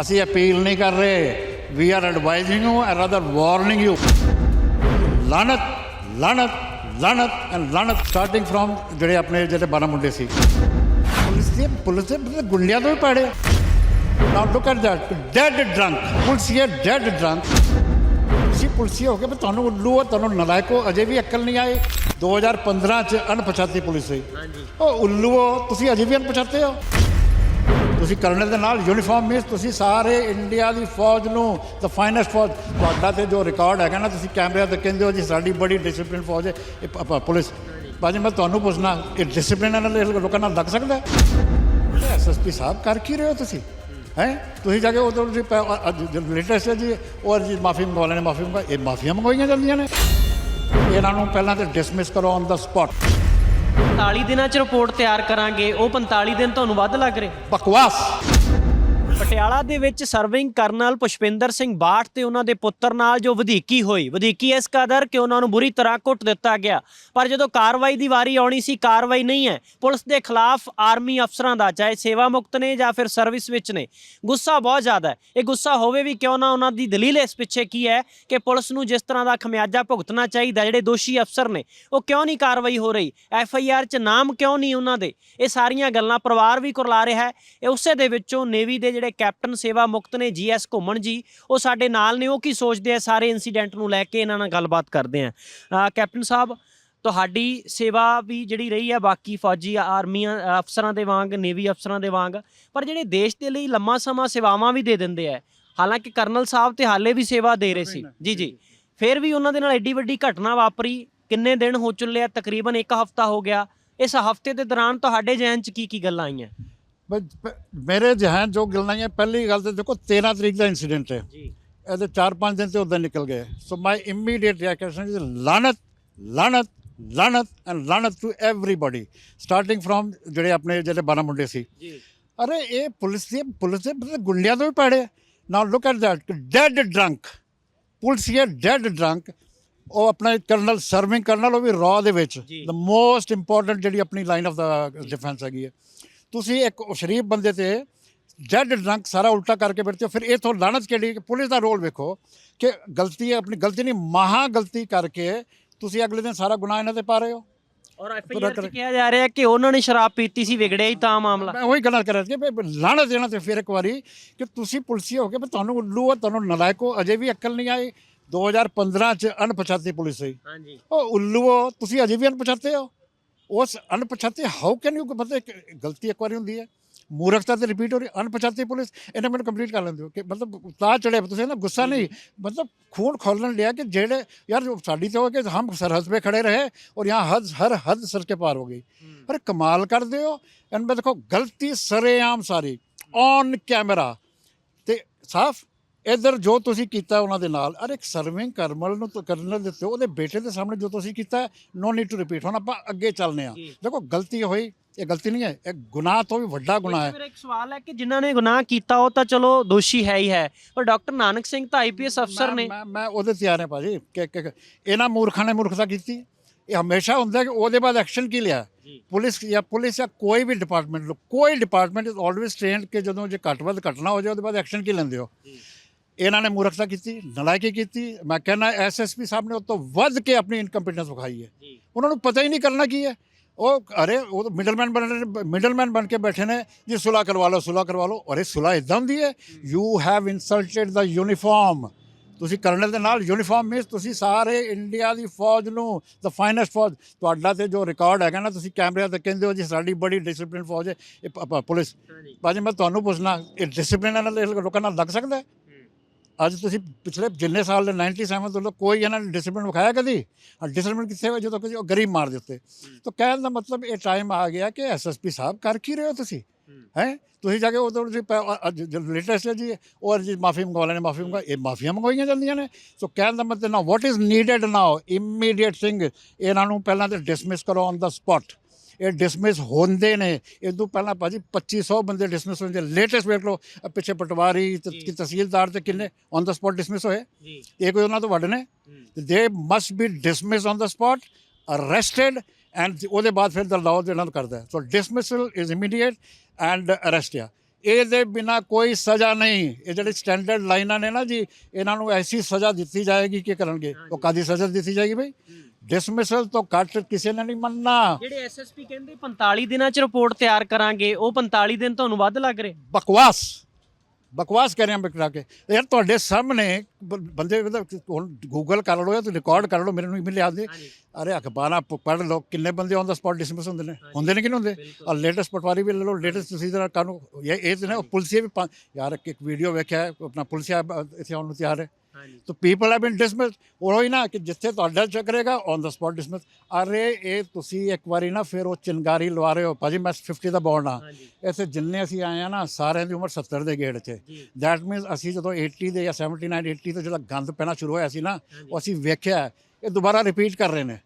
ਅਸੀਂ ਅਪੀਲ ਨਹੀਂ ਕਰ ਰਹੇ। We are advising you and rather warning you ਲਾਨਤ ਲਾਨਤ ਲਾਨਤ ਐਂਡ ਲਾਨਤ ਸਟਾਰਟਿੰਗ ਫਰੋਮ ਜਿਹੜੇ ਆਪਣੇ ਜਿਹੜੇ 12 ਮੁੰਡੇ ਸੀ। ਪੁਲਿਸ ਦੇ ਪੁਲਿਸ ਦੇ ਗੁੰਡਿਆਂ ਤੋਂ ਵੀ ਪਾੜੇ। Now look at that dead drunk ਪੁਲਿਸੀਏ dead drunk ਤੁਸੀਂ ਪੁਲਿਸੀਏ ਹੋ ਕੇ ਤੁਹਾਨੂੰ ਉੱਲੂ ਹੋ ਤੁਹਾਨੂੰ ਨਲਾਇਕੋ ਅਜੇ ਵੀ ਅਕਲ ਨਹੀਂ ਆਏ 2015 ਚ ਅਣਪਛਾਤੀ ਪੁਲਿਸ ਸੀ ਹਾਂਜੀ। ਉਹ ਉੱਲੂ ਹੋ ਤੁਸੀਂ ਅਜੇ ਵੀ ਅਣਪਛਾਤੇ ਹੋ। ਤੁਸੀਂ ਕਰਨਲ ਦੇ ਨਾਲ ਯੂਨੀਫਾਰਮ ਵਿੱਚ ਤੁਸੀਂ ਸਾਰੇ ਇੰਡੀਆ ਦੀ ਫੌਜ ਨੂੰ ਦ ਫਾਈਨੈਸਟ ਫੌਜ, ਤੁਹਾਡਾ ਤੇ ਜੋ ਰਿਕਾਰਡ ਹੈਗਾ ਨਾ, ਤੁਸੀਂ ਕੈਮਰਿਆਂ ਤੇ ਕਹਿੰਦੇ ਹੋ ਜੀ, ਸਾਡੀ ਬੜੀ ਡਿਸਪਲਿਨ ਫੌਜ ਹੈ। ਇਹ ਪ- ਪ- ਪੁਲਿਸ। ਭਾਜੀ, ਮੈਂ ਤੁਹਾਨੂੰ ਪੁੱਛਣਾ, ਇਹ ਡਿਸਪਲਿਨ ਨਾਲ ਇਹ ਲੋਕਾਂ ਨਾਲ ਲੱਗ ਸਕਦਾ ਹੈ? ਐਸਐਸਪੀ ਸਾਹਿਬ ਕਰ ਕੀ ਰਹੇ ਹੋ ਤੁਸੀਂ? ਹੈ? ਤੁਸੀਂ ਜਾ ਕੇ ਉਦੋਂ ਤੁਸੀਂ ਲੇਟੈਸਟ ਹੈ ਜੀ, ਔਰ ਜੀ ਮਾਫੀ ਮੰਗਵਾਉਣੇ ਲੈਣੇ, ਮਾਫੀ ਮੰਗਵਾ ਇਹ ਮਾਫੀਆਂ ਮੰਗਵਾਈਆਂ ਜਾਂਦੀਆਂ ਨੇ। ਇਹਨਾਂ ਨੂੰ ਪਹਿਲਾਂ ਤੇ ਡਿਸਮਿਸ ਕਰੋ ਔਨ ਦਾ ਸਪੌਟ 45 ਦਿਨਾਂ 'ਚ ਰਿਪੋਰਟ ਤਿਆਰ ਕਰਾਂਗੇ ਉਹ 45 ਦਿਨ ਤੁਹਾਨੂੰ ਵੱਧ ਲੱਗ ਰਹੇ। ਬਕਵਾਸ। ਪਟਿਆਲਾ ਦੇ ਵਿੱਚ ਸਰਵਿੰਗ ਕਰਨਲ ਪੁਸ਼ਪਿੰਦਰ ਸਿੰਘ ਬਾਠ ਤੇ ਉਹਨਾਂ ਦੇ ਪੁੱਤਰ ਨਾਲ ਜੋ ਵਧੀਕੀ ਹੋਈ, ਵਧੀਕੀ ਇਸ ਕਦਰ ਕਿ ਉਹਨਾਂ ਨੂੰ ਬੁਰੀ ਤਰ੍ਹਾਂ ਕੁੱਟ ਦਿੱਤਾ ਗਿਆ। ਪਰ ਜਦੋਂ ਕਾਰਵਾਈ ਦੀ ਵਾਰੀ ਆਉਣੀ ਸੀ, ਕਾਰਵਾਈ ਨਹੀਂ ਹੈ। ਪੁਲਿਸ ਦੇ ਖਿਲਾਫ ਆਰਮੀ ਅਫਸਰਾਂ ਦਾ, ਚਾਹੇ ਸੇਵਾ ਮੁਕਤ ਨੇ ਜਾਂ ਫਿਰ ਸਰਵਿਸ ਵਿੱਚ ਨੇ, ਗੁੱਸਾ ਬਹੁਤ ਜ਼ਿਆਦਾ ਹੈ। ਇਹ ਗੁੱਸਾ ਹੋਵੇ ਵੀ ਕਿਉਂ ਨਾ ਉਹਨਾਂ ਦੀ ਦਲੀਲ ਇਸ ਪਿੱਛੇ ਕੀ ਹੈ ਕਿ ਪੁਲਿਸ ਨੂੰ ਜਿਸ ਤਰ੍ਹਾਂ ਦਾ ਖਮਿਆਜਾ ਭੁਗਤਣਾ ਚਾਹੀਦਾ, ਜਿਹੜੇ ਦੋਸ਼ੀ ਅਫਸਰ ਨੇ, ਉਹ ਕਿਉਂ ਨਹੀਂ ਕਾਰਵਾਈ ਹੋ ਰਹੀ? ਐਫ ਆਈ ਆਰ 'ਚ ਨਾਮ ਕਿਉਂ ਨਹੀਂ ਉਹਨਾਂ ਦੇ? ਇਹ ਸਾਰੀਆਂ ਗੱਲਾਂ ਪਰਿਵਾਰ ਵੀ ਕੁਰਲਾ ਰਿਹਾ ਹੈ। ਇਹ ਉਸੇ ਦੇ ਵਿੱਚੋਂ ਨੇਵੀ ਦੇ ਜਿਹੜੇ ਕੈਪਟਨ ਸੇਵਾ ਮੁਕਤ ਨੇ ਜੀਐਸ ਘੁੰਮਣ ਜੀ, ਉਹ ਸਾਡੇ ਨਾਲ ਨੇ, ਉਹ ਕੀ ਸੋਚਦੇ ਆ ਸਾਰੇ ਇਨਸੀਡੈਂਟ ਨੂੰ ਲੈ ਕੇ ਇਹਨਾਂ ਨਾਲ ਗੱਲਬਾਤ ਕਰਦੇ ਆ। ਕੈਪਟਨ ਸਾਹਿਬ, ਤੁਹਾਡੀ ਸੇਵਾ ਵੀ ਜਿਹੜੀ ਰਹੀ ਹੈ ਬਾਕੀ ਫੌਜੀ ਆਰਮੀ ਅਫਸਰਾਂ ਦੇ ਵਾਂਗ, ਨੇਵੀ ਅਫਸਰਾਂ ਦੇ ਵਾਂਗ, ਪਰ ਜਿਹੜੇ ਦੇਸ਼ ਦੇ ਲਈ ਲੰਮਾ ਸਮਾਂ ਸੇਵਾਵਾਂ ਵੀ ਦੇ ਦਿੰਦੇ ਆ, ਹਾਲਾਂਕਿ ਕਰਨਲ ਸਾਹਿਬ ਤੇ ਹਾਲੇ ਵੀ ਸੇਵਾ ਦੇ ਰਹੇ ਸੀ। ਜੀ ਜੀ। ਫਿਰ ਵੀ ਉਹਨਾਂ ਦੇ ਨਾਲ ਐਡੀ ਵੱਡੀ ਘਟਨਾ ਵਾਪਰੀ, ਕਿੰਨੇ ਦਿਨ ਹੋ ਚੁੱਲੇ ਆ, ਤਕਰੀਬਨ ਇੱਕ ਹਫਤਾ ਹੋ ਗਿਆ, ਇਸ ਹਫ਼ਤੇ ਦੇ ਦੌਰਾਨ ਤੁਹਾਡੇ ਜ਼ਿਹਨ 'ਚ ਕੀ ਕੀ ਗੱਲਾਂ ਆਈਆਂ? ਮੇਰੇ ਜਹਾਂ ਜੋ ਗੱਲਾਂ ਹੈ ਪਹਿਲੀ ਗੱਲ ਤੇ ਦੇਖੋ 13 ਤਰੀਕ ਦਾ ਇਨਸੀਡੈਂਟ ਹੈ। ਜੀ। ਇਹਦੇ 4-5 ਦਿਨ ਤੇ ਉਦੋਂ ਨਿਕਲ ਗਏ। So my immediate reaction is ਲਾਨਤ ਲਾਨਤ ਲਾਨਤ ਐਂਡ ਲਾਨਤ ਟੂ ਐਵਰੀਬਾਡੀ ਸਟਾਰਟਿੰਗ ਫਰੋਮ ਜਿਹੜੇ ਆਪਣੇ ਜਿਹੜੇ 12 ਮੁੰਡੇ ਸੀ। ਜੀ। ਅਰੇ ਇਹ ਪੁਲਿਸ ਦੇ ਪੁਲਿਸ ਦੇ ਗੁੰਡਿਆਂ ਤੋਂ ਵੀ ਪਾੜੇ now look at that dead drunk ਪੁਲਿਸੀਏ dead drunk ਉਹ ਆਪਣਾ ਕਰਨਲ ਸਰਵਿੰਗ ਕਰਨਲ ਉਹ ਵੀ ਰॉ ਦੇ ਵਿੱਚ। ਦ ਮੋਸਟ ਇੰਪੋਰਟੈਂਟ ਜਿਹੜੀ ਆਪਣੀ ਲਾਈਨ ਆਫ ਦਾ ਡਿਫੈਂਸ ਹੈਗੀ ਹੈ। ਤੁਸੀਂ ਇੱਕ ਸ਼ਰੀਫ ਬੰਦੇ ਤੇ ਡੈਡ ਡਰੰਕ ਸਾਰਾ ਉਲਟਾ ਕਰਕੇ ਬੈਠਦੇ ਹੋ ਫਿਰ ਇਹ ਤੋਂ ਲਾਨਤ ਕਿਹੜੀ ਕਿ ਪੁਲਿਸ ਦਾ ਰੋਲ ਵੇਖੋ ਕਿ ਗਲਤੀ ਹੈ ਆਪਣੀ ਗਲਤੀ ਨਹੀਂ ਮਹਾ ਗਲਤੀ ਕਰਕੇ ਤੁਸੀਂ ਅਗਲੇ ਦਿਨ ਸਾਰਾ ਗੁਨਾਹ ਇਹਨਾਂ ਤੇ ਪਾ ਰਹੇ ਹੋ। ਔਰ ਐਫ ਆਈ ਆਰ 'ਚ ਕਿਹਾ ਜਾ ਰਿਹਾ ਕਿ ਉਹਨਾਂ ਨੇ ਸ਼ਰਾਬ ਪੀਤੀ ਸੀ ਵਿਗੜਿਆ ਹੀ ਤਾਂ ਮਾਮਲਾ। ਮੈਂ ਉਹੀ ਗੱਲਾਂ ਕਰ ਰਿਹਾ ਸੀ ਕਿ ਲਾਣਤ ਦੇਣਾ ਤੇ ਫਿਰ ਇੱਕ ਵਾਰੀ ਕਿ ਤੁਸੀਂ ਪੁਲਿਸੀ ਹੋ ਕੇ ਤੁਹਾਨੂੰ ਉੱਲੂ ਹੋ ਤੁਹਾਨੂੰ ਨਲਾਇਕੋ ਅਜੇ ਵੀ ਅਕਲ ਨਹੀਂ ਆਈ। 2015 ਚ ਅਣਪਛਾਤੀ ਪੁਲਿਸ ਸੀ ਹਾਂਜੀ। ਉਹ ਉੱਲੂ ਹੋ ਤੁਸੀਂ ਅਜੇ ਵੀ ਅਣਪਛਾਤੇ ਹੋ। ਉਸ ਅਣਪਛਾਤੇ ਹਾਊ ਕੈਨ ਯੂ ਮਤਲਬ ਗਲਤੀ ਇੱਕ ਵਾਰੀ ਹੁੰਦੀ ਹੈ? ਮੂਰਖਤਾ ਤੇ ਰਿਪੀਟ ਹੋ ਰਹੀ ਅਣਪਛਾਤੀ ਪੁਲਿਸ ਇਹਨਾਂ ਮੈਨੂੰ ਕੰਪਲੀਟ ਕਰ ਲੈਂਦੇ ਹੋ ਕਿ ਮਤਲਬ ਉਤਾਰ ਚੜੇ ਤੁਸੀਂ ਨਾ ਗੁੱਸਾ ਨਹੀਂ ਮਤਲਬ ਖੂਨ ਖੋਲਣ ਲਿਆ ਕਿ ਜਿਹੜੇ ਯਾਰ ਸਾਡੀ ਤੇ ਹੋ ਕਿ ਹਮ ਸਰਹੱਦ 'ਤੇ ਖੜੇ ਰਹੇ ਔਰ ਯਹਾਂ ਹਦ ਹਰ ਹਦ ਸਰ ਕੇ ਪਾਰ ਹੋ ਗਈ। ਪਰ ਕਮਾਲ ਕਰਦੇ ਹੋ ਐਨ ਮੈਂ ਦੇਖੋ ਗਲਤੀ ਸਰੇਆਮ ਸਾਰੀ ਔਨ ਕੈਮਰਾ ਤੇ ਸਾਫ਼ ਇਧਰ ਜੋ ਤੁਸੀਂ ਕੀਤਾ ਉਹਨਾਂ ਦੇ ਨਾਲ ਅਰੇ ਇੱਕ ਸਰਵਿੰਗ ਕਰਨਲ ਨੂੰ ਕਰਨਲ ਦਿੱਤੇ ਉਹਦੇ ਬੇਟੇ ਦੇ ਸਾਹਮਣੇ ਜੋ ਤੁਸੀਂ ਕੀਤਾ ਨੋ ਨੀਡ ਟੂ ਰਿਪੀਟ ਹੁਣ ਆਪਾਂ ਅੱਗੇ ਚੱਲਨੇ ਆ। ਦੇਖੋ ਗਲਤੀ ਹੋਈ ਇਹ ਗਲਤੀ ਨਹੀਂ ਹੈ ਇਹ ਗੁਨਾਹ ਤੋਂ ਵੀ ਵੱਡਾ ਗੁਨਾਹ ਹੈ। ਮੇਰਾ ਇੱਕ ਸਵਾਲ ਹੈ ਕਿ ਜਿਨ੍ਹਾਂ ਨੇ ਗੁਨਾਹ ਕੀਤਾ ਉਹ ਤਾਂ ਚਲੋ ਦੋਸ਼ੀ ਹੈ ਹੀ ਹੈ ਪਰ ਡਾਕਟਰ ਨਾਨਕ ਸਿੰਘ ਤਾਂ ਆਈਪੀਐਸ ਅਫਸਰ ਨੇ। ਮੈਂ ਮੈਂ ਉਹਦੇ ਤਿਆਰ ਹਾਂ ਭਾਜੀ ਕਿ ਇਹਨਾਂ ਮੂਰਖਾਂ ਨੇ ਮੂਰਖਤਾ ਕੀਤੀ। ਇਹ ਹਮੇਸ਼ਾ ਹੁੰਦਾ ਕਿ ਉਹਦੇ ਬਾਅਦ ਐਕਸ਼ਨ ਕੀ ਲਿਆ। ਪੁਲਿਸ ਜਾਂ ਪੁਲਿਸ ਜਾਂ ਕੋਈ ਵੀ ਡਿਪਾਰਟਮੈਂਟ ਕੋਈ ਡਿਪਾਰਟਮੈਂਟ ਇਜ਼ ਆਲਵੇਸ ਟ੍ਰੇਨਡ ਕਿ ਜਦੋਂ ਜੇ ਘੱਟ ਵੱਧ ਘਟਨਾ ਹੋ ਜਾਏ ਉਹਦੇ ਬਾਅਦ ਐਕਸ਼ਨ ਕੀ ਲੈਂਦੇ ਹੋ? ਇਹਨਾਂ ਨੇ ਮੂਰਖਤਾ ਕੀਤੀ ਨਲਾਇਕੀ ਕੀਤੀ। ਮੈਂ ਕਹਿੰਦਾ ਐਸਐਸਪੀ ਸਾਹਿਬ ਨੇ ਉਹ ਤੋਂ ਵੱਧ ਕੇ ਆਪਣੀ ਇਨਕੰਪੀਟੈਂਸ ਵਿਖਾਈ ਹੈ। ਉਹਨਾਂ ਨੂੰ ਪਤਾ ਹੀ ਨਹੀਂ ਕਰਨਾ ਕੀ ਹੈ। ਉਹ ਅਰੇ ਉਹ ਮਿਡਲਮੈਨ ਬਣ ਮਿਡਲਮੈਨ ਬਣ ਕੇ ਬੈਠੇ ਨੇ ਜੀ ਸੁਲਾ ਕਰਵਾ ਲਓ ਸੁਲਾ ਕਰਵਾ ਲਓ। ਅਰੇ ਸੁਲਾ ਇਦਾਂ ਹੁੰਦੀ ਹੈ। You have insulted the uniform ਤੁਸੀਂ ਕਰਨਲ ਦੇ ਨਾਲ ਯੂਨੀਫਾਰਮ ਵਿੱਚ ਤੁਸੀਂ ਸਾਰੇ ਇੰਡੀਆ ਦੀ ਫੌਜ ਨੂੰ ਦ ਫਾਈਨੈਸਟ ਫੌਜ। ਤੁਹਾਡਾ ਤੇ ਜੋ ਰਿਕਾਰਡ ਹੈਗਾ ਨਾ ਤੁਸੀਂ ਕੈਮਰਿਆਂ ਤੇ ਕਹਿੰਦੇ ਹੋ ਜੀ ਸਾਡੀ ਬੜੀ ਡਿਸਪਲਿਨ ਫੌਜ ਹੈ। ਪੁਲਿਸ। ਭਾਜੀ ਮੈਂ ਤੁਹਾਨੂੰ ਪੁੱਛਣਾ ਇਹ ਡਿਸਪਲਿਨ ਨਾਲ ਲੋਕਾਂ ਨਾਲ ਲੱਗ ਸਕਦਾ ਹੈ? ਅੱਜ ਤੁਸੀਂ ਪਿਛਲੇ ਜਿੰਨੇ ਸਾਲ ਦੇ 97 ਤੋਂ ਕੋਈ ਇਹਨਾਂ ਨੇ ਡਿਸਪਲਿਨ ਵਿਖਾਇਆ ਕਦੀ? ਡਿਸਪਲਿਨ ਕਿੱਥੇ ਹੋਇਆ ਜਦੋਂ ਕਿਸੇ ਉਹ ਗਰੀਬ ਮਾਰ ਦਿੱਤੇ ਤਾਂ ਕਹਿਣ ਦਾ ਮਤਲਬ ਇਹ ਟਾਈਮ ਆ ਗਿਆ ਕਿ ਐਸਐਸਪੀ ਸਾਹਿਬ ਕਰ ਕੀ ਰਹੇ ਹੋ ਤੁਸੀਂ? ਹੈ। ਤੁਸੀਂ ਜਾ ਕੇ ਉਦੋਂ ਤੁਸੀਂ ਲੇਟੈਸਟ ਜੀ ਔਰ ਜੀ। ਮਾਫੀ ਮੰਗਵਾ ਲੈਣੇ ਮਾਫੀ ਮੰਗਵਾ ਇਹ ਮਾਫੀਆਂ ਮੰਗਵਾਈਆਂ ਜਾਂਦੀਆਂ ਨੇ। ਸੋ ਕਹਿਣ ਦਾ ਮਤਲਬ ਨਾ what is needed now immediate thing ਇਹਨਾਂ ਨੂੰ ਪਹਿਲਾਂ ਤੇ ਡਿਸਮਿਸ ਕਰੋ ਔਨ ਦਾ ਸਪੌਟ ਇਹ ਡਿਸਮਿਸ ਹੁੰਦੇ ਨੇ। ਇਹ ਤੋਂ ਪਹਿਲਾਂ ਭਾਜੀ 2500 ਬੰਦੇ ਡਿਸਮਿਸ ਹੁੰਦੇ ਲੇਟੈਸਟ ਵੇਖ ਲਓ ਆਹ ਪਿੱਛੇ ਪਟਵਾਰੀ ਤੇ। ਕੀ ਤਹਿਸੀਲਦਾਰ ਤੇ ਕਿੰਨੇ ਔਨ ਦਾ ਸਪੌਟ ਡਿਸਮਿਸ ਹੋਏ। ਜੀ। ਇਹ ਕੋਈ ਉਹਨਾਂ ਤੋਂ ਵੱਡ ਨੇ। They must be dismiss on the spot arrested and ਉਹਦੇ ਬਾਅਦ ਫਿਰ ਦਾ ਲਾਅ ਦੇ ਨਾਲ ਕਰਦਾ ਹੈ। So dismissal is immediate and arrest ਆ ਇਹਦੇ ਬਿਨਾ ਕੋਈ ਸਜ਼ਾ ਨਹੀਂ। ਇਹ ਜਿਹੜੇ ਸਟੈਂਡਰਡ ਲਾਈਨਾਂ ਨੇ ਨਾ ਜੀ ਇਹਨਾਂ ਨੂੰ ਐਸੀ ਸਜ਼ਾ ਦਿੱਤੀ ਜਾਏਗੀ ਕਿ ਕਰਨਗੇ। ਉਹ ਕਾਦੀ ਸਜ਼ਾ ਦਿੱਤੀ ਜਾਏਗੀ ਬਈ? ਡਿਸਮਿਸਲ ਤੋਂ ਘੱਟ ਕਿਸੇ ਨੇ ਨਹੀਂ ਮੰਨਣਾ। ਜਿਹੜੇ ਐਸਐਸਪੀ ਕਹਿੰਦੇ 45 ਦਿਨਾਂ ਚ ਰਿਪੋਰਟ ਤਿਆਰ ਕਰਾਂਗੇ ਉਹ 45 ਦਿਨ ਤੁਹਾਨੂੰ ਵੱਧ ਲੱਗ ਰਹੇ? ਬਕਵਾਸ। ਬਕਵਾਸ ਕਰ ਰਹੇ ਆ ਬਿਕਰਾ ਕੇ। ਯਾਰ ਤੁਹਾਡੇ ਸਾਹਮਣੇ ਬ- ਬੰਦੇ ਮਤਲਬ ਹੁਣ ਗੂਗਲ ਕਰ ਲਓ ਜਾਂ ਤੁਸੀਂ ਰਿਕਾਰਡ ਕਰ ਲਓ ਮੇਰੇ ਨੂੰ ਈਮੇਲ ਯਾਦ ਦੇ ਅਰੇ ਅਖਬਾਰਾਂ ਪ- ਪੜ੍ਹ ਲਓ ਕਿੰਨੇ ਬੰਦੇ ਔਨ ਦਾ ਸਪੌਟ ਡਿਸਮਿਸ ਹੁੰਦੇ ਨੇ? ਹੁੰਦੇ ਨੇ ਕਿ ਨਹੀਂ ਹੁੰਦੇ? ਆ ਲੇਟੈਸਟ ਪਟਵਾਰੀ ਵੀ ਲੈ ਲਓ ਲੇਟੈਸਟ ਤੁਸੀਂ ਜਰਾ ਕਾਨੂੰ ਇਹ ਇਹ ਤੇ ਨਾ ਪੁਲਿਸੀਏ ਵੀ ਪੰ- ਯਾਰ ਇੱਕ ਇੱਕ ਵੀਡੀਓ ਵੇਖਿਆ ਹੈ, ਆਪਣਾ ਪੁਲਿਸੀਆ ਬ- ਇੱਥੇ ਆਉਣ ਨੂੰ ਤਿਆਰ ਹੈ। ਹਾਂਜੀ। ਤੋ ਪੀਪਲ ਹੈਵ ਬੀਨ ਡਿਸਮਿਸ ਉਹ ਹੀ ਨਾ ਕਿ ਜਿੱਥੇ ਤੁਹਾਡਾ ਚੱਕ ਰਹੇਗਾ ਔਨ ਦਾ ਸਪੌਟ ਡਿਸਮਿਸ ਅਰੇ ਇਹ ਤੁਸੀਂ ਇੱਕ ਵਾਰੀ ਨਾ ਫਿਰ ਉਹ ਚਿੰਗਾਰੀ ਲਵਾ ਰਹੇ ਹੋ ਭਾਜੀ ਮੈਂ 50 ਦਾ ਬੌਂਡ ਆ ਇੱਥੇ ਜਿੰਨੇ ਅਸੀਂ ਆਏ ਆ ਨਾ ਸਾਰਿਆਂ ਦੀ ਉਮਰ 70 ਦੇ ਗੇੜ 'ਚ ਦੈਟ ਮੀਨਸ ਅਸੀਂ ਜਦੋਂ 80 ਦੇ ਜਾਂ 79 80 ਤੋਂ ਜਿਹੜਾ ਗੰਦ ਪੈਣਾ ਸ਼ੁਰੂ ਹੋਇਆ ਸੀ ਨਾ ਉਹ ਅਸੀਂ ਵੇਖਿਆ ਇਹ ਦੁਬਾਰਾ ਰਿਪੀਟ ਕਰ ਰਹੇ ਨੇ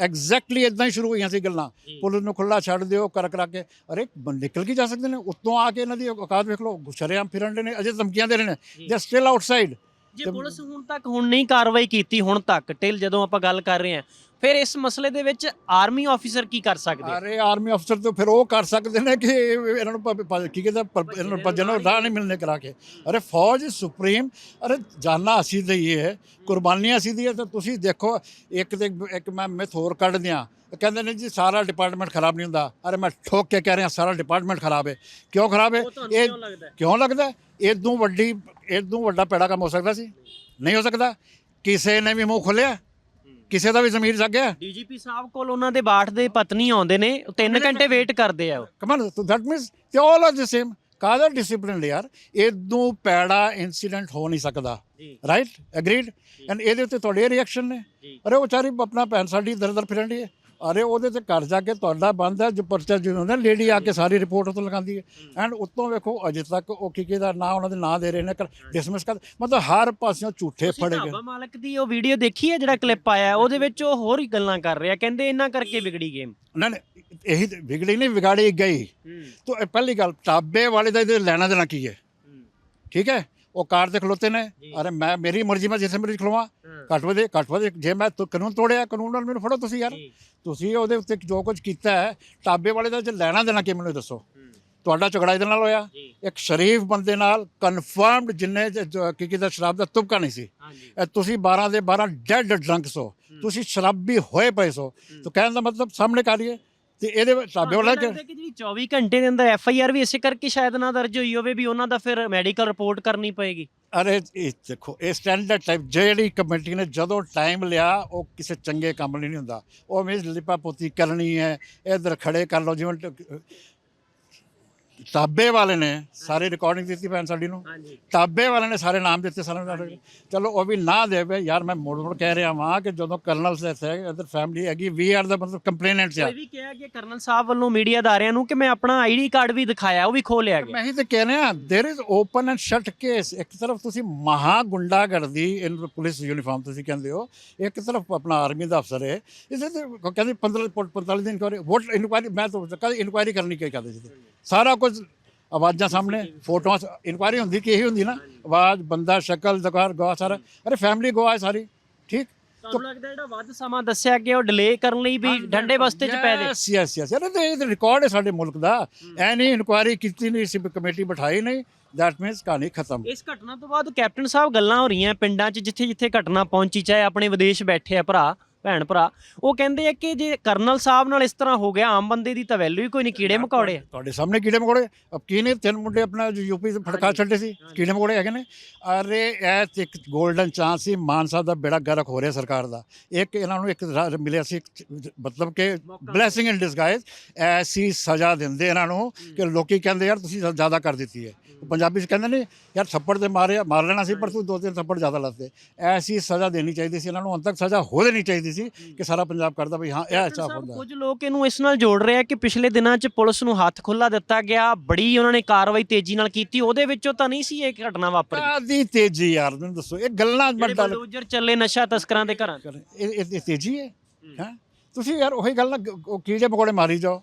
ਐਗਜ਼ੈਕਟਲੀ ਇਦਾਂ ਹੀ ਸ਼ੁਰੂ ਹੋਈਆਂ ਸੀ ਗੱਲਾਂ। ਪੁਲਿਸ ਨੂੰ ਖੁੱਲਾ ਛੱਡ ਦਿਓ ਕਰ ਕਰਾ ਕੇ ਅਰੇ ਨਿਕਲ ਕੇ ਜਾ ਸਕਦੇ ਨੇ ਉੱਤੋਂ ਆ ਕੇ ਇਹਨਾਂ ਦੀ ਔਕਾਤ ਵੇਖ ਲਓ ਸ਼ਰੇਆਮ ਫਿਰਨ ਦੇ ਨੇ ਅਜੇ ਧਮਕੀਆਂ ਦੇ ਰਹੇ ਨੇ। ਦੇ ਸਟਿਲ ਆਊਟਸਾਈਡ ਜੇ ਪੁਲਿਸ ਹੁਣ ਤੱਕ ਹੁਣ ਨਹੀਂ ਕਾਰਵਾਈ ਕੀਤੀ ਹੁਣ ਤੱਕ ਟਿਲ ਜਦੋਂ ਆਪਾਂ ਗੱਲ ਕਰ ਰਹੇ ਹਾਂ ਫਿਰ ਇਸ ਮਸਲੇ ਦੇ ਵਿੱਚ ਆਰਮੀ ਆਫੀਸਰ ਕੀ ਕਰ ਸਕਦੇ? ਆ? ਅਰੇ ਆਰਮੀ ਅਫਸਰ ਤੋਂ ਫਿਰ ਉਹ ਕਰ ਸਕਦੇ ਨੇ ਕਿ ਇਹ- ਇਹਨਾਂ ਨੂੰ ਭ- ਭ- ਕੀ ਕਹਿੰਦਾ ਪ- ਇਹਨਾਂ ਨੂੰ ਭੱਜਣ ਨੂੰ ਰਾਹ ਨਹੀਂ ਮਿਲਨੇ ਕਰਾ ਕੇ। ਅਰੇ ਫੌਜ ਸੁਪਰੀਮ ਅਰੇ ਜਾਨਾ ਅਸੀਂ ਦਈਏ ਹੈ ਕੁਰਬਾਨੀਆਂ ਅਸੀਂ ਦੀ ਹੈ ਤਾਂ ਤੁਸੀਂ ਦੇਖੋ ਇੱਕ ਤੇ ਇੱਕ ਮੈਂ ਮਿਥ ਹੋਰ ਕੱਢ ਦਿਆਂ ਕਹਿੰਦੇ ਨੇ ਜੀ ਸਾਰਾ ਡਿਪਾਰਟਮੈਂਟ ਖਰਾਬ ਨਹੀਂ ਹੁੰਦਾ। ਅਰੇ ਮੈਂ ਠੋਕ ਕੇ ਕਹਿ ਰਿਹਾ ਸਾਰਾ ਡਿਪਾਰਟਮੈਂਟ ਖਰਾਬ ਹੈ। ਕਿਉਂ ਖਰਾਬ ਹੈ? ਇਹ ਕਿਉਂ ਲੱਗਦਾ ਹੈ? ਕਿਉਂ ਲੱਗਦਾ ਇਦੋਂ ਵੱਡੀ ਇਦੋਂ ਵੱਡਾ ਪੈੜਾ ਕੰਮ ਹੋ ਸਕਦਾ ਸੀ? ਨਹੀਂ ਹੋ ਸਕਦਾ? ਕਿਸੇ ਨੇ ਵੀ ਮੂੰਹ ਖੋਲਿਆ ਕਿਸੇ ਦਾ ਵੀ ਜ਼ਮੀਰ ਜਾਗਿਆ ਡੀਜੀਪੀ ਸਾਹਿਬ ਕੋਲ ਉਹਨਾਂ ਦੇ ਬਾਠ ਦੇ ਪਤਨੀ ਆਉਂਦੇ ਨੇ 3 ਘੰਟੇ ਵੇਟ ਕਰਦੇ ਆ ਉਹ। Come on that means they all are the same. ਕਾਹਦਾ ਡਿਸਪਲਿਨ ਯਾਰ? ਇਦੋਂ ਪੈੜਾ ਇਨਸੀਡੈਂਟ ਹੋ ਨਹੀਂ ਸਕਦਾ। ਰਾਈਟ ਐਗਰੀਡ ਐਂਡ ਇਹਦੇ ਉੱਤੇ ਤੁਹਾਡੇ ਰਿਐਕਸ਼ਨ ਨੇ। ਅਰੇ ਉਹ ਵਿਚਾਰੀ ਆਪਣਾ ਭੈਣ ਸਾਡੀ ਦਰ ਦਰ ਫਿਰਨ ਦੀ ਹੈ। ਅਰੇ ਉਹਦੇ ਤੇ ਘਰ ਜਾ ਕੇ ਤੁਹਾਡਾ ਬੰਦ ਹੈ ਜੋ ਪਰਚਾ ਜਿਹਨੂੰ ਹੁੰਦਾ ਲੇਡੀ ਆ ਕੇ ਸਾਰੀ ਰਿਪੋਰਟ ਉਤੋਂ ਲਗਾਉਂਦੀ ਹੈ। ਐਂਡ ਉਤੋਂ ਵੇਖੋ ਅਜੇ ਤੱਕ ਉਹ ਕੀ ਕੀ ਦਾ ਨਾਂ ਉਹਨਾਂ ਦੇ ਨਾਂ ਦੇ ਰਹੇ ਨੇ ਡਿਸਮਿਸ ਕਰ ਮਤਲਬ ਹਰ ਪਾਸਿਓਂ ਝੂਠੇ ਫੜੇ ਗਏ। ਢਾਬਾ ਮਾਲਕ ਦੀ ਉਹ ਵੀਡੀਓ ਦੇਖੀ ਹੈ ਜਿਹੜਾ ਕਲਿੱਪ ਆਇਆ ਉਹਦੇ ਵਿੱਚ ਉਹ ਹੋਰ ਹੀ ਗੱਲਾਂ ਕਰ ਰਿਹਾ ਕਹਿੰਦੇ ਇਹਨਾਂ ਕਰਕੇ ਵਿਗੜੀ ਗੇਮ ਨਾ ਨਾ ਇਹੀ ਵਿਗੜੀ ਨਹੀਂ ਵਿਗਾੜੀ ਗਈ। ਤੋ ਇਹ ਪਹਿਲੀ ਗੱਲ ਟਾਬੇ ਵਾਲੇ ਦਾ ਇਹਦੇ ਲੈਣਾ ਦੇਣਾ ਕੀ ਹੈ। ਠੀਕ ਹੈ? ਉਹ ਕਾਰ ਤੇ ਖਲੋਤੇ ਨੇ। ਅਰੇ ਮੈਂ ਮੇਰੀ ਮਰਜ਼ੀ ਮੈਂ ਜਿੱਥੇ ਮਰਜ਼ੀ ਖਲੋਵਾਂ। ਘੱਟ ਵਧੇ ਘੱਟ ਵਧੇ ਜੇ ਮੈਂ ਤੁ- ਕਾਨੂੰਨ ਤੋੜਿਆ ਕਾਨੂੰਨ ਨਾਲ ਮੈਨੂੰ ਫੜੋ ਤੁਸੀਂ ਯਾਰ। ਤੁਸੀਂ ਉਹਦੇ ਉੱਤੇ ਜੋ ਕੁਝ ਕੀਤਾ ਹੈ ਟਾਬੇ ਵਾਲੇ ਦਾ ਜੇ ਲੈਣਾ ਦੇਣਾ ਕੀ ਮੈਨੂੰ ਦੱਸੋ? ਤੁਹਾਡਾ ਝਗੜਾ ਇਹਦੇ ਨਾਲ ਹੋਇਆ। ਇੱਕ ਸ਼ਰੀਫ ਬੰਦੇ ਨਾਲ ਕਨਫਰਮਡ ਜਿੰਨੇ ਕੀ ਕਿਦਾ ਸ਼ਰਾਬ ਦਾ ਤੁਪਕਾ ਨਹੀਂ ਸੀ। ਇਹ ਤੁਸੀਂ 12 ਦੇ 12 ਡੈਡ ਡਰੰਕਸ ਹੋ। ਤੁਸੀਂ ਸ਼ਰਾਬੀ ਹੋਏ ਪਏ ਸੋ। ਤਾਂ ਕਹਿਣ ਦਾ ਮਤਲਬ ਸਾਹਮਣੇ ਕਰੀਏ ਤੇ ਇਹਦੇ ਵਾਲਾ ਲੱਗਦਾ ਕਿ ਜਿਹੜੀ 24 ਘੰਟੇ ਦੇ ਅੰਦਰ ਐਫ ਆਈ ਆਰ ਵੀ ਇਸੇ ਕਰਕੇ ਸ਼ਾਇਦ ਨਾ ਦਰਜ ਹੋਈ ਹੋਵੇ ਵੀ ਉਹਨਾਂ ਦਾ ਫਿਰ ਮੈਡੀਕਲ ਰਿਪੋਰਟ ਕਰਨੀ ਪਏਗੀ? ਅਰੇ ਇਹ ਦੇਖੋ ਇਹ ਸਟੈਂਡਰਡ ਟਾਈਪ ਜਿਹੜੀ ਕਮੇਟੀ ਨੇ ਜਦੋਂ ਟਾਈਮ ਲਿਆ ਉਹ ਕਿਸੇ ਚੰਗੇ ਕੰਮ ਲਈ ਨਹੀਂ ਹੁੰਦਾ। ਉਹ ਮੇਂ ਲਿਪਾ ਪੋਤੀ ਕਰਨੀ ਹੈ ਇਧਰ ਖੜੇ ਕਰ ਲਓ ਜਿਵੇਂ ਟਾਬੇ ਵਾਲੇ ਨੇ ਸਾਰੀ ਰਿਕਾਰਡਿੰਗ ਦਿੱਤੀ ਭੈਣ ਸਾਡੀ ਨੂੰ। ਟਾਬੇ ਵਾਲੇ ਨੇ ਸਾਰੇ ਨਾਮ ਦਿੱਤੇ ਸਾਰਿਆਂ ਨੂੰ ਚਲੋ ਉਹ ਵੀ ਨਾ ਦੇਵੇ। ਯਾਰ ਮੈਂ ਮੋੜ ਮੋੜ ਕਹਿ ਰਿਹਾ ਵਾਂ ਕਿ ਜਦੋਂ ਕਰਨਲ ਸੇ ਹੈ ਇਧਰ ਫੈਮਿਲੀ ਹੈਗੀ ਵੀ ਆਰ ਦਾ ਮਤਲਬ ਕੰਪਲੇਨੈਂਟਸ ਆ। ਕੋਈ ਵੀ ਕਿਹਾ ਕਿ ਕਰਨਲ ਸਾਹਿਬ ਵੱਲੋਂ ਮੀਡੀਆ ਅਦਾਰਿਆਂ ਨੂੰ ਕਿ ਮੈਂ ਆਪਣਾ ਆਈਡੀ ਕਾਰਡ ਵੀ ਦਿਖਾਇਆ ਉਹ ਵੀ ਖੋ ਲਿਆ ਗਿਆ। ਮੈਂ ਹੀ ਤੇ ਕਹਿ ਰਿਹਾ there is open and shut case ਇੱਕ ਤਰਫ ਤੁਸੀਂ ਮਹਾ ਗੁੰਡਾਗਰਦੀ ਇਨ ਪੁਲਿਸ ਯੂਨੀਫਾਰਮ ਤੁਸੀਂ ਕਹਿੰਦੇ ਹੋ। ਇੱਕ ਤਰਫ ਆਪਣਾ ਆਰਮੀ ਦਾ ਅਫਸਰ ਹੈ। ਇਸੇ ਤੇ ਕਹਿੰਦੇ 15 45 ਦਿਨ ਕਰੇ ਵੋਟ ਇਨਕੁਆਇਰੀ ਮੈਂ ਤਾਂ ਕਹਿੰਦਾ ਇਨਕੁਆਇਰੀ ਕਰਨੀ ਕੀ ਕਹਦੇ ਜੀ ਸਾਰਾ ਕੁਝ ਆਵਾਜ਼ਾਂ ਸਾਹਮਣੇ ਫੋਟੋਆਂ ਇਨਕੁਆਇਰੀ ਹੁੰਦੀ ਕਿ ਇਹੀ ਹੁੰਦੀ ਨਾ ਆਵਾਜ਼ ਬੰਦਾ ਸ਼ਕਲ ਦੁਕਾਨ ਗਵਾ ਸਾਰਾ। ਅਰੇ ਫੈਮਿਲੀ ਗਵਾ ਹੈ ਸਾਰੀ ਠੀਕ? ਤੁਹਾਨੂੰ ਲੱਗਦਾ ਜਿਹੜਾ ਵੱਧ ਸਮਾਂ ਦੱਸਿਆ ਗਿਆ ਉਹ ਡਿਲੇ ਕਰਨ ਲਈ ਵੀ ਡੰਡੇ ਬਸਤੇ 'ਚ ਪੈ ਦੇ ਯੈਸ ਯੈਸ ਯੈਸ ਤੇ ਇਹ ਰਿਕਾਰਡ ਹੈ ਸਾਡੇ ਮੁਲਕ ਦਾ। ਐ ਨਹੀਂ ਇਨਕੁਆਇਰੀ ਕੀਤੀ ਨਹੀਂ ਸੀ ਕਮੇਟੀ ਬਿਠਾਈ ਨਹੀਂ। ਦੈਟ ਮੀਨਸ ਕਹਾਣੀ ਖਤਮ। ਇਸ ਘਟਨਾ ਤੋਂ ਬਾਅਦ ਕੈਪਟਨ ਸਾਹਿਬ ਗੱਲਾਂ ਹੋ ਰਹੀਆਂ ਪਿੰਡਾਂ 'ਚ ਜਿੱਥੇ ਜਿੱਥੇ ਘਟਨਾ ਪਹੁੰਚੀ ਚਾਹੇ ਆਪਣੇ ਵਿਦੇਸ਼ ਬੈਠੇ ਆ ਭਰਾ। ਭੈਣ ਭਰਾ ਉਹ ਕਹਿੰਦੇ ਆ ਕਿ ਜੇ ਕਰਨਲ ਸਾਹਿਬ ਨਾਲ ਇਸ ਤਰ੍ਹਾਂ ਹੋ ਗਿਆ ਆਮ ਬੰਦੇ ਦੀ ਤਾਂ ਵੈਲਿਊ ਹੀ ਕੋਈ ਨਹੀਂ ਕੀੜੇ ਮਕੌੜੇ ਆ। ਤੁਹਾਡੇ ਸਾਹਮਣੇ ਕੀੜੇ ਮਕੌੜੇ? ਅਬ ਕੀ ਨੇ ਤਿੰਨ ਮੁੰਡੇ ਆਪਣਾ ਯੂਪੀ ਤੋਂ ਫੜਕਾ ਛੱਡੇ ਸੀ? ਕੀੜੇ ਮਕੌੜੇ ਹੈਗੇ ਨੇ? ਅਰੇ ਇਹ ਇੱਕ 골ਡਨ ਚਾਂਸ ਸੀ ਮਾਨ ਸਾਹਿਬ ਦਾ ਬੇੜਾ ਗਰਕ ਹੋ ਰਿਹਾ ਸਰਕਾਰ ਦਾ। ਇੱਕ ਇਹਨਾਂ ਨੂੰ ਇੱਕ ਮਿਲਿਆ ਸੀ ਮਤਲਬ ਕਿ ਬਲੇਸਿੰਗ ਇਨ ਡਿਸਗਾਈਜ਼ ਐਸੀ ਸਜ਼ਾ ਦਿੰਦੇ ਇਹਨਾਂ ਨੂੰ ਕਿ ਲੋਕੀ ਕਹਿੰਦੇ ਯਾਰ ਤੁਸੀਂ ਜ਼ਿਆਦਾ ਕਰ ਦਿੱਤੀ ਹੈ। ਪੰਜਾਬੀ ਚ ਕਹਿੰਦੇ ਨੇ ਯਾਰ ਥੱਪੜ ਤੇ ਮਾਰਿਆ ਮਾਰ ਲੈਣਾ ਸੀ ਪਰ ਤੂੰ ਦੋ ਤਿੰਨ ਥੱਪੜ ਜ਼ਿਆਦਾ ਲਾਤੇ। ਐਸੀ ਸਜ਼ਾ ਦੇਣੀ ਚਾਹੀਦੀ ਸੀ ਇਹਨਾਂ ਨੂੰ ਅੰਤ ਤੱਕ ਸਜ਼ਾ ਹੋ ਦੇਣੀ ਚਾਹੀਦੀ ਸੀ ਕਿ ਸਾਰਾ ਪੰਜਾਬ ਕਰਦਾ ਵੀ ਹਾਂ ਇਹ ਅੱਛਾ ਹੁੰਦਾ। ਕੁਝ ਲੋਕ ਇਹਨੂੰ ਇਸ ਨਾਲ ਜੋੜ ਰਹੇ ਆ ਕਿ ਪਿਛਲੇ ਦਿਨਾਂ 'ਚ ਪੁਲਿਸ ਨੂੰ ਹੱਥ ਖੁੱਲਾ ਦਿੱਤਾ ਗਿਆ ਬੜੀ ਉਹਨਾਂ ਨੇ ਕਾਰਵਾਈ ਤੇਜ਼ੀ ਨਾਲ ਕੀਤੀ ਉਹਦੇ ਵਿੱਚੋਂ ਤਾਂ ਨਹੀਂ ਸੀ ਇਹ ਘਟਨਾ ਵਾਪਰੀ। ਕਾਦੀ ਤੇਜ਼ੀ ਯਾਰ ਮੈਨੂੰ ਦੱਸੋ ਇਹ ਗੱਲਾਂ ਜਿਹੜੇ ਬੰਦਾ ਬਲਡੋਜ਼ਰ ਚੱਲੇ ਨਸ਼ਾ ਤਸਕਰਾਂ ਦੇ ਘਰਾਂ ਇਹ ਇਹ ਤੇਜ਼ੀ ਹੈ? ਹੈ। ਤੁਸੀਂ ਯਾਰ ਉਹੀ ਗੱਲ ਨਾ ਕੀੜੇ ਮਕੌੜੇ ਮਾਰੀ ਜਾਓ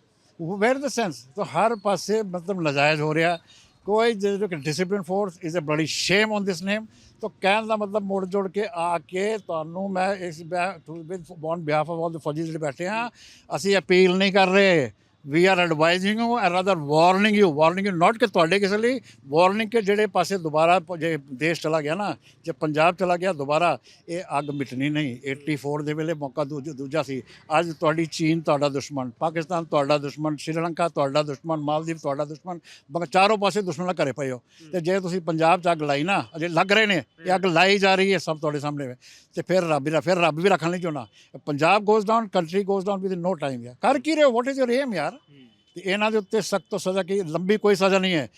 ਵੇਅਰ ਦ ਸੈਂਸ ਤਾਂ ਹਰ ਪਾਸੇ ਮਤਲਬ ਨਜਾਇਜ਼ ਹੋ ਰਿਹਾ। ਕੋਈ ਜਿਹੜਾ ਕਿ ਡਿਸਪਲਿਨ ਫੋਰਸ ਇਜ਼ ਅ ਬੜੀ ਸ਼ੇਮ ਔਨ ਦਿਸ ਨੇਮ ਤਾਂ ਕਹਿਣ ਦਾ ਮਤਲਬ ਮੋੜ ਜੋੜ ਕੇ ਆ ਕੇ ਤੁਹਾਨੂੰ ਮੈਂ ਇਸ on behalf of all the ਫੌਜੀ ਜਿਹੜੇ ਬੈਠੇ ਆ, ਅਸੀਂ ਅਪੀਲ ਨਹੀਂ ਕਰ ਰਹੇ। We are advising you and rather warning you warning you not ਕਿ ਤੁਹਾਡੇ ਕਿਸੇ ਲਈ ਵਾਰਨਿੰਗ ਕਿ ਜਿਹੜੇ ਪਾਸੇ ਦੁਬਾਰਾ ਜੇ ਦੇਸ਼ ਚਲਾ ਗਿਆ ਨਾ ਜੇ ਪੰਜਾਬ ਚਲਾ ਗਿਆ ਦੁਬਾਰਾ ਇਹ ਅੱਗ ਮਿਟਣੀ ਨਹੀਂ 84 ਦੇ ਵੇਲੇ ਮੌਕਾ ਦੂਜ- ਦੂਜਾ ਸੀ ਅੱਜ ਤੁਹਾਡੀ ਚੀਨ ਤੁਹਾਡਾ ਦੁਸ਼ਮਣ ਪਾਕਿਸਤਾਨ ਤੁਹਾਡਾ ਦੁਸ਼ਮਣ ਸ਼੍ਰੀਲੰਕਾ ਤੁਹਾਡਾ ਦੁਸ਼ਮਣ ਮਾਲਦੀਵ ਤੁਹਾਡਾ ਦੁਸ਼ਮਣ ਚਾਰੋਂ ਪਾਸੇ ਦੁਸ਼ਮਣ ਘਰੇ ਪਏ ਹੋ ਤੇ ਜੇ ਤੁਸੀਂ ਪੰਜਾਬ 'ਚ ਅੱਗ ਲਾਈ ਨਾ ਅਜੇ ਲੱਗ ਰਹੇ ਨੇ ਇਹ ਅੱਗ ਲਾਈ ਜਾ ਰਹੀ ਹੈ ਸਭ ਤੁਹਾਡੇ ਸਾਹਮਣੇ ਤੇ ਫਿਰ ਰੱਬ ਵੀ ਫਿਰ ਰੱਬ ਵੀ ਰੱਖਣ ਨਹੀਂ ਚਾਹੁੰਦਾ Punjab goes down country goes down with no time ਯਾਰ। ਕਰ ਕੀ ਰਹੇ ਹੋ? ਵਾਟ ਇਜ਼ ਯੋਰ ਏਮ ਯਾਰ? ਤੇ ਇਹਨਾਂ ਦੇ ਉੱਤੇ ਸਖਤ ਤੋਂ ਸਜ਼ਾ ਕੀ ਲੰਬੀ ਕੋਈ ਸਜ਼ਾ ਨਹੀਂ ਹੈ।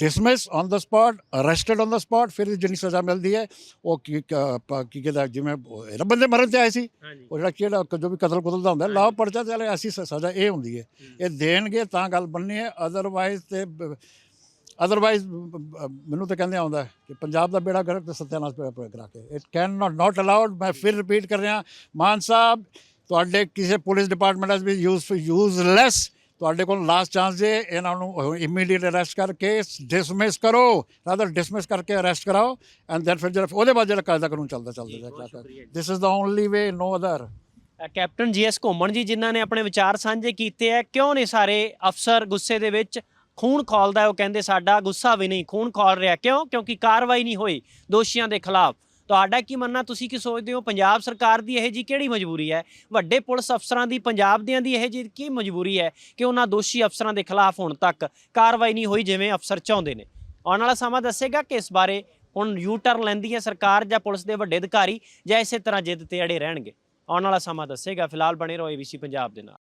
Dismiss on the spot arrested on the spot ਫਿਰ ਜਿਹੜੀ ਸਜ਼ਾ ਮਿਲਦੀ ਹੈ ਉਹ ਕੀ ਕ- ਕਹਿੰਦਾ ਜਿਵੇਂ ਇਹ ਬੰਦੇ ਮਰਨ ਤੇ ਆਏ ਸੀ। ਉਹ ਜਿਹੜਾ ਕਿਹੜਾ ਜੋ ਵੀ ਕਤਲ ਕੁਤਲ ਦਾ ਹੁੰਦਾ ਲਾਭ ਪਰਚਾ ਤੇ ਐਸੀ ਸਜ਼ਾ ਇਹ ਹੁੰਦੀ ਹੈ। ਇਹ ਦੇਣਗੇ ਤਾਂ ਗੱਲ ਬਣਨੀ ਹੈ ਅਦਰਵਾਈਜ਼ ਤੇ ਅਦਰਵਾਈਜ਼ ਮੈਨੂੰ ਤਾਂ ਕਹਿੰਦੇ ਆਉਂਦਾ ਕਿ ਪੰਜਾਬ ਦਾ ਬੇੜਾ ਗਰਕ ਤੇ ਸਤਿਆਨਾਸ਼ ਕਰਾ ਕੇ। It can not not allowed ਮੈਂ ਫਿਰ ਰਿਪੀਟ ਕਰ ਰਿਹਾ। ਮਾਨ ਸਾਹਿਬ ਤੁਹਾਡੇ ਕਿਸੇ police department as we use useless ਤੁਹਾਡੇ ਕੋਲ ਲਾਸਟ ਚਾਂਸ ਜੇ ਇਹਨਾਂ ਨੂੰ ਇਮੀਡੀਏਟ ਅਰੈਸਟ ਕਰਕੇ ਡਿਸਮਿਸ ਕਰੋ। ਰਾਦਰ ਡਿਸਮਿਸ ਕਰਕੇ ਅਰੈਸਟ ਕਰਾਓ। ਐਂਡ ਦੈਨ ਫਿਰ ਜਿਹੜਾ ਉਹਦੇ ਬਾਅਦ ਜਿਹੜਾ ਕਾਇਦਾ ਕਾਨੂੰਨ ਚੱਲਦਾ ਚੱਲਦਾ this is the only way no other captain GS Ghuman ji ਜਿਨ੍ਹਾਂ ਨੇ ਆਪਣੇ ਵਿਚਾਰ ਸਾਂਝੇ ਕੀਤੇ ਆ ਕਿਉਂ ਨੇ ਸਾਰੇ ਅਫਸਰ ਗੁੱਸੇ ਦੇ ਵਿੱਚ? ਖੂਨ ਖੋਲਦਾ ਉਹ ਕਹਿੰਦੇ ਸਾਡਾ ਗੁੱਸਾ ਵੀ ਨਹੀਂ, ਖੂਨ ਖੋਲ ਰਿਹਾ ਕਿਉਂ? ਕਿਉਂਕਿ ਕਾਰਵਾਈ ਨਹੀਂ ਹੋਈ ਦੋਸ਼ੀਆਂ ਦੇ ਖਿਲਾਫ। ਤੁਹਾਡਾ ਕੀ ਮੰਨਣਾ, ਤੁਸੀਂ ਕੀ ਸੋਚਦੇ ਹੋ? ਪੰਜਾਬ ਸਰਕਾਰ ਦੀ ਇਹ ਜੀ ਕਿਹੜੀ ਮਜਬੂਰੀ ਹੈ? ਵੱਡੇ ਪੁਲਿਸ ਅਫਸਰਾਂ ਦੀ, ਪੰਜਾਬ ਦਿਆਂ ਦੀ ਇਹ ਜੀ ਕੀ ਮਜਬੂਰੀ ਹੈ ਕਿ ਉਹਨਾਂ ਦੋਸ਼ੀ ਅਫਸਰਾਂ ਦੇ ਖਿਲਾਫ ਹੁਣ ਤੱਕ ਕਾਰਵਾਈ ਨਹੀਂ ਹੋਈ ਜਿਵੇਂ ਅਫਸਰ ਚਾਹੁੰਦੇ ਨੇ? ਆਉਣ ਵਾਲਾ ਸਮਾਂ ਦੱਸੇਗਾ ਕਿ ਇਸ ਬਾਰੇ ਹੁਣ ਯੂ ਟਰਨ ਲੈਂਦੀ ਹੈ ਸਰਕਾਰ ਜਾਂ ਪੁਲਿਸ ਦੇ ਵੱਡੇ ਅਧਿਕਾਰੀ ਜਾਂ ਇਸੇ ਤਰ੍ਹਾਂ ਜਿੱਦ ਤੇ ਅੜੇ ਰਹਿਣਗੇ। ਆਉਣ ਵਾਲਾ ਸਮਾਂ ਦੱਸੇਗਾ। ਫਿਲਹਾਲ ਬਣੇ ਰਹੋ ਏਬੀਸੀ ਪੰਜਾਬ ਦੇ ਨਾਲ।